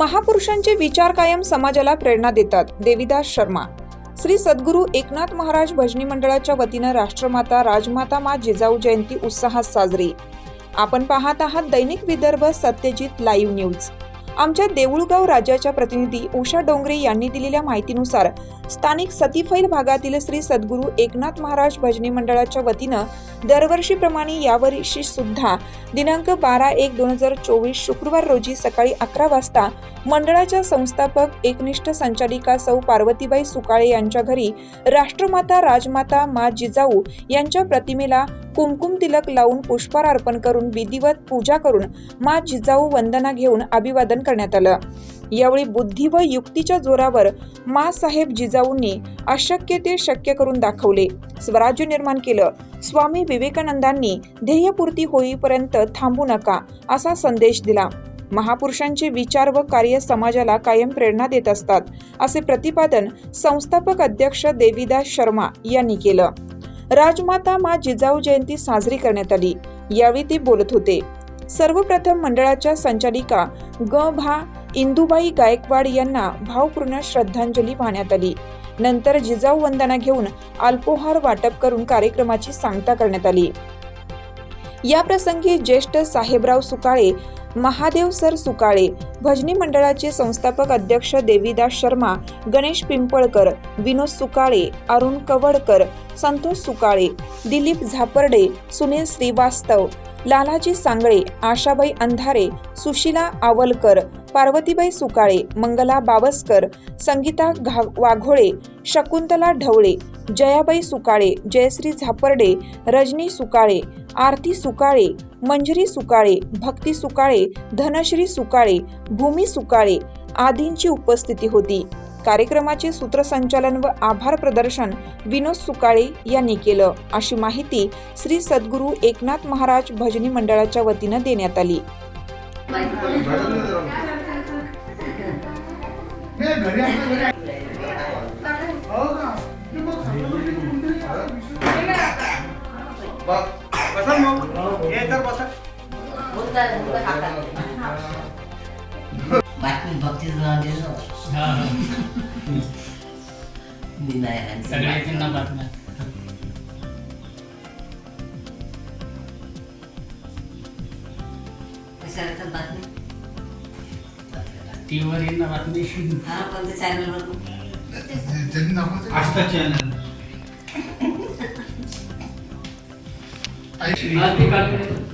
महापुरुषांचे विचार कायम समाजाला प्रेरणा देतात. देविदास शर्मा. श्री सद्गुरू एकनाथ महाराज भजनी मंडळाच्या वतीनं राष्ट्रमाता राजमाता मा जिजाऊ जयंती उत्साहात साजरी. आपण पाहत आहात दैनिक विदर्भ सत्यजित लाईव्ह न्यूज. आमच्या देऊळगाव राज्याच्या प्रतिनिधी उषा डोंगरे यांनी दिलेल्या माहितीनुसार स्थानिक सतीफैल भागातील श्री सद्गुरू एकनाथ महाराज भजनी मंडळाच्या वतीनं दरवर्षीप्रमाणे यावर्षी सुद्धा दिनांक बारा एक दोन हजार चोवीस शुक्रवार रोजी सकाळी अकरा वाजता मंडळाच्या संस्थापक एकनिष्ठ संचालिका सौ पार्वतीबाई सुकाळे यांच्या घरी राष्ट्रमाता राजमाता मा जिजाऊ यांच्या प्रतिमेला कुमकुम तिलक लावून पुष्पहार अर्पण करून विधिवत पूजा करून मा जिजाऊ वंदना घेऊन अभिवादन करण्यात आलं. यावेळी बुद्धी व युक्तीच्या जोरावर मा साहेब जिजाऊंनी अशक्य ते शक्य करून दाखवले. स्वराज्य निर्माण केलं. स्वामी विवेकानंदांनी ध्येयपूर्ती होईपर्यंत थांबू नका असा संदेश दिला. महापुरुषांचे विचार व कार्य समाजाला कायम प्रेरणा देत असतात असे प्रतिपादन संस्थापक अध्यक्ष देवीदास शर्मा यांनी केलं. राजमाता मा जिजाऊ जयंती साजरी करण्यात आली. यावेळी ते बोलत होते. सर्वप्रथम मंडळाच्या संचालिका ग. भा. इंदुबाई गायकवाड यांना भावपूर्ण श्रद्धांजली वाहण्यात आली. नंतर जिजाऊ वंदना घेऊन अल्पोहार वाटप करून कार्यक्रमाची सांगता करण्यात आली. या प्रसंगी ज्येष्ठ साहेबराव सुकाळे महादेव सर सुकाळे भजनी मंडळाचे संस्थापक अध्यक्ष देवीदास शर्मा गणेश पिंपळकर विनोद सुकाळे अरुण कवडकर संतोष सुकाळे दिलीप झापर्डे सुनील श्रीवास्तव लालाजी सांगळे आशाबाई अंधारे सुशिला आवलकर पार्वतीबाई सुकाळे मंगला बावस्कर संगीता घा वाघोळे शकुंतला ढवळे जयाबाई सुकाळे जयश्री झापर्डे रजनी सुकाळे आरती सुकाळे मंजरी सुकाळे भक्ती सुकाळे धनश्री सुकाळे भूमी सुकाळे आदींची उपस्थिती होती. कार्यक्रमाचे सूत्रसंचालन व आभार प्रदर्शन विनोद सुकाळे यांनी केलं. अशी माहिती श्री सद्गुरू एकनाथ महाराज भजनी मंडळाच्या वतीनं देण्यात आली. हो बातमी भक्तीच नाव दिलं कशाला तर बातमी टीव्हीवर येईल ना बातमी हा। कोणत्या चॅनलवर आस्था चॅनल। बातमी काढून